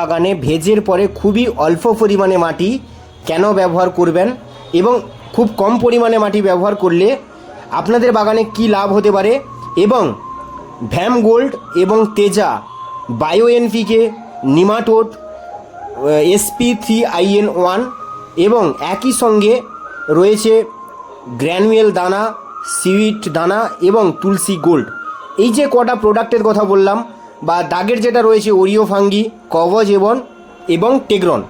বাগানে ভেজের পরে খুবই অল্প পরিমাণে মাটি কেন ব্যবহার করবেন এবং খুব কম পরিমাণে মাটি ব্যবহার করলে আপনাদের বাগানে কি লাভ হতে পারে এবং ভ্যাম গোল্ড এবং Teja, bio NPK, nematode SP three in one এবং একই সঙ্গে রয়েছে গ্র্যানুয়েল দানা, সিউইট দানা এবং তুলসী গোল্ড। এই যে কটা প্রোডাক্টের কথা বললাম বা দাগের যেটা রয়েছে ওরিও ফাঙ্গি কবজ এবং এবং টেগ্রন।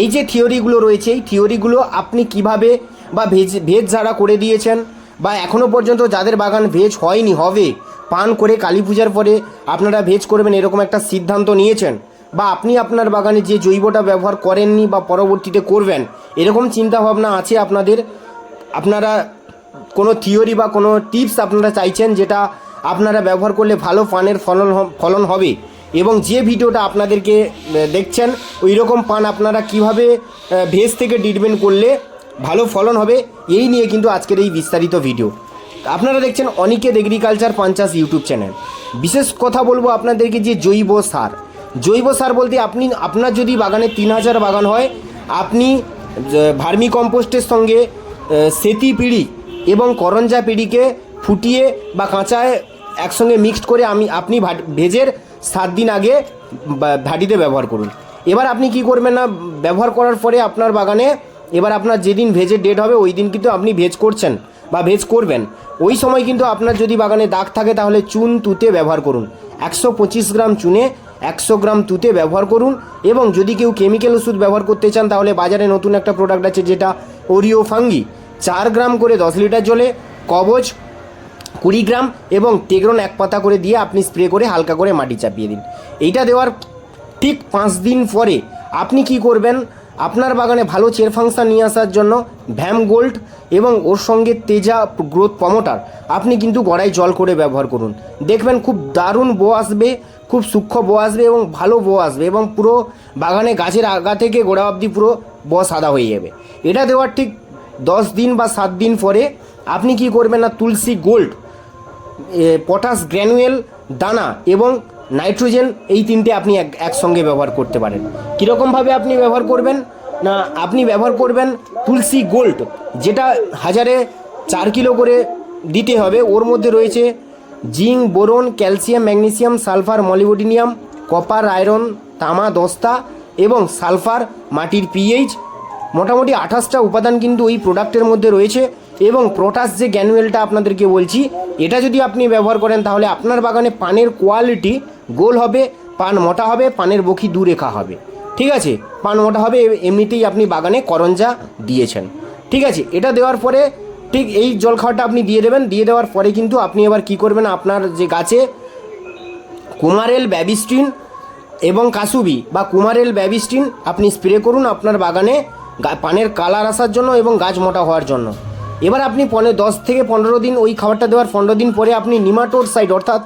এই যে থিওরিগুলো রয়েছে, এই থিওরিগুলো আপনি কীভাবে বা ভেজ ভেজ যারা করে দিয়েছেন বা এখনও পর্যন্ত যাদের বাগান ভেজ হয়নি, হবে, পান করে কালী পূজার পরে আপনারা ভেজ করবেন এরকম একটা সিদ্ধান্ত নিয়েছেন বা আপনি আপনার বাগানে যে জৈবটা ব্যবহার করেননি বা পরবর্তীতে করবেন, এরকম চিন্তাভাবনা আছে আপনাদের? আপনারা কোনো থিওরি বা কোনো টিপস আপনারা চাইছেন যেটা আপনারা ব্যবহার করলে ভালো পানের ফলন ফলন হবে এবং যে ভিডিওটা আপনাদেরকে দেখছেন ওই রকম পান আপনারা কীভাবে ভেজ থেকে ট্রিটমেন্ট করলে ভালো ফলন হবে, এই নিয়ে কিন্তু আজকের এই বিস্তারিত ভিডিও আপনারা দেখছেন অনিকেত এগ্রিকালচার পঞ্চাশ ইউটিউব চ্যানেল বিশেষ কথা বলব আপনাদেরকে যে জৈব সার। জৈব সার বলতে আপনি, আপনার যদি বাগানে তিন হাজার বাগান হয়, আপনি ভার্মি কম্পোস্টের সঙ্গে সেতি পিড়ি এবং করঞ্জা পিড়িকে ফুটিয়ে বা কাঁচায় একসঙ্গে মিক্সড করে আমি, আপনি ভেজের সাত দিন আগে ভাটিতে ব্যবহার করুন। এবার আপনি কি করবেন না, ব্যবহার করার পরে আপনার বাগানে, এবার আপনার যেদিন ভেজের ডেট হবে, ওই দিন কিন্তু আপনি ভেজ করছেন বা ভেজ করবেন। ওই সময় কিন্তু আপনার যদি বাগানে দাগ থাকে, তাহলে চুন তুতে ব্যবহার করুন। একশো পঁচিশ গ্রাম চুনে একশো গ্রাম তুতে ব্যবহার করুন এবং যদি কেউ কেমিক্যাল ওষুধ ব্যবহার করতে চান, তাহলে বাজারে নতুন একটা প্রোডাক্ট আছে যেটা ওরিও ফাঙ্গি চার গ্রাম করে দশ লিটার জলে কবচ কুড়ি গ্রাম এবং টেগ্রন এক পাতা করে দিয়ে আপনি স্প্রে করে হালকা করে মাটি চাপিয়ে দিন। এইটা দেওয়ার ঠিক পাঁচ দিন পরে আপনি কি করবেন? আপনার বাগানে ভালো চের ফাংশন নিয়ে আসার জন্য ভ্যাম গোল্ড এবং ওর সঙ্গে তেজা গ্রোথ প্রমোটার আপনি কিন্তু গড়াই জল করে ব্যবহার করুন। দেখবেন খুব দারুণ বো আসবে, খুব সূক্ষ্ম বো আসবে এবং ভালো বো আসবে এবং পুরো বাগানে গাছের আগা থেকে গোড়া অবধি পুরো ব সাদা হয়ে যাবে। এটা দেওয়ার ঠিক দশ দিন বা সাত দিন পরে আপনি কি করবেন না, তুলসী গোল্ড পটাশ গ্র্যানুয়েল দানা এবং নাইট্রোজেন এই তিনটে আপনি এক, একসঙ্গে ব্যবহার করতে পারেন। কীরকমভাবে আপনি ব্যবহার করবেন? না, আপনি ব্যবহার করবেন তুলসী গোল্ড, যেটা হাজারে চার কিলো করে দিতে হবে। ওর মধ্যে রয়েছে zinc, boron, calcium, magnesium, sulphur, molybdenum, copper, iron, তামা, দস্তা এবং সালফার, মাটির পিএইচ। মোটামুটি আঠাশটা উপাদান কিন্তু ওই প্রোডাক্টের মধ্যে রয়েছে এবং প্রোটাস যে গ্যানুয়েলটা আপনাদেরকে বলছি এটা যদি আপনি ব্যবহার করেন, তাহলে আপনার বাগানে পানের কোয়ালিটি গোল হবে, পান মোটা হবে, পানের বখি দুরেখা হবে। ঠিক আছে? পান মোটা হবে এমনিতেই আপনি বাগানে করঞ্জা দিয়েছেন। ঠিক আছে? এটা দেওয়ার পরে ঠিক এই জল খাওয়াটা আপনি দিয়ে দেবেন, দিয়ে দেওয়ার পরে কিন্তু আপনি এবার কি করবেন, আপনার যে গাছে কুমারেল ব্যাবিস্টিন এবং কাসুবি বা কুমারেল ব্যাবিস্টিন আপনি স্প্রে করুন আপনার বাগানে পানের কালার আসার জন্য এবং গাছ মোটা হওয়ার জন্য। এবার আপনি পনে দশ থেকে পনেরো দিন ওই খাবারটা দেওয়ার পনেরো দিন পরে আপনি নিমাটোড সাইড অর্থাৎ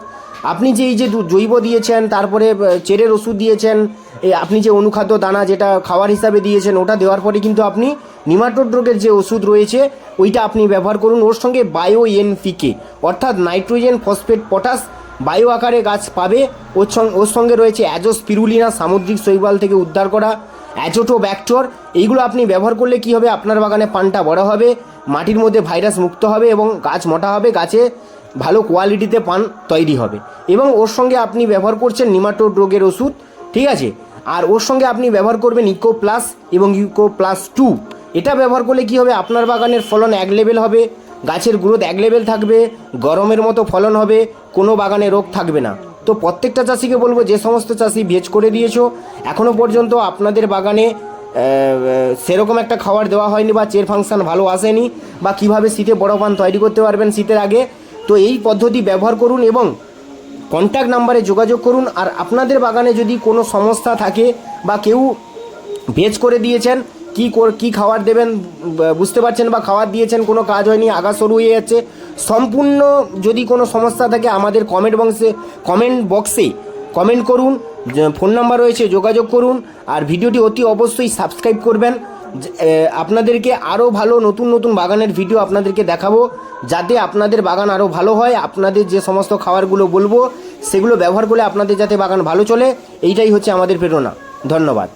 আপনি যে এই যে জৈব দিয়েছেন, তারপরে চেরের ওষুধ দিয়েছেন আপনি যে অনুখাদ্য দানা যেটা খাবার হিসাবে দিয়েছেন, ওটা দেওয়ার পরে কিন্তু আপনি নিমাটোড রোগের যে ওষুধ রয়েছে, ওইটা আপনি ব্যবহার করুন। ওর সঙ্গে বায়ো এনপিকে অর্থাৎ নাইট্রোজেন ফসফেট পটাশ বায়ু আকারে গাছ পাবে। ওর সঙ্গে ওর সঙ্গে রয়েছে অ্যাজোস পিরুলিনা সামুদ্রিক শৈবাল থেকে উদ্ধার করা। অ্যাজোটো ব্যাকটর, এইগুলো আপনি ব্যবহার করলে কি হবে? আপনার বাগানে পানটা বড় হবে, মাটির মধ্যে ভাইরাস মুক্ত হবে এবং গাছ মোটা হবে, গাছে ভালো কোয়ালিটিতে পান তৈরি হবে। এবং ওর সঙ্গে আপনি ব্যবহার করছেন নিমাটোড রোগের ওষুধ, ঠিক আছে? আর ওর সঙ্গে আপনি ব্যবহার করবেন ইকো প্লাস এবং ইকো প্লাস টু। এটা ব্যবহার করলে কি হবে? আপনার বাগানের ফলন এক লেভেল হবে, গাছের গ্রোথ এক লেভেল থাকবে, গরমের মতো ফলন হবে, কোনো বাগানে রোগ থাকবে না। তো প্রত্যেকটা চাষিকে বলব, যে সমস্ত চাষি ভেজ করে দিয়েছ এখনও পর্যন্ত আপনাদের বাগানে সেরকম একটা খাবার দেওয়া হয়নি বা চের ফাংশন ভালো আসেনি বা কীভাবে শীতে বড় পান তৈরি করতে পারবেন শীতের আগে। তো এই পদ্ধতি ব্যবহার করুন এবং কন্ট্যাক্ট নাম্বারে যোগাযোগ করুন। আর আপনাদের বাগানে যদি কোনো সমস্যা থাকে বা কেউ ভেজ করে দিয়েছেন, কি কি খাবার দেবেন বুঝতে পারছেন বা খাবার দিয়েছেন, কোনো কাজ হয়নি, আগা শুরু হয়ে যাচ্ছে সম্পূর্ণ যদি কোনো সমস্যা থাকে আমাদের কমেন্ট বক্সে কমেন্ট বক্সে কমেন্ট করুন ফোন নাম্বার রয়েছে যোগাযোগ করুন, আর ভিডিওটি অতি অবশ্যই সাবস্ক্রাইব করবেন। আপনাদেরকে আরও ভালো নতুন নতুন বাগানের ভিডিও আপনাদেরকে দেখাবো, যাতে আপনাদের বাগান আরও ভালো হয়। আপনাদের যে সমস্ত খাবারগুলো বলব, সেগুলো ব্যবহার করলে আপনাদের যাতে বাগান ভালো চলে। এইটাই হচ্ছে আমাদের প্রেরণা। ধন্যবাদ।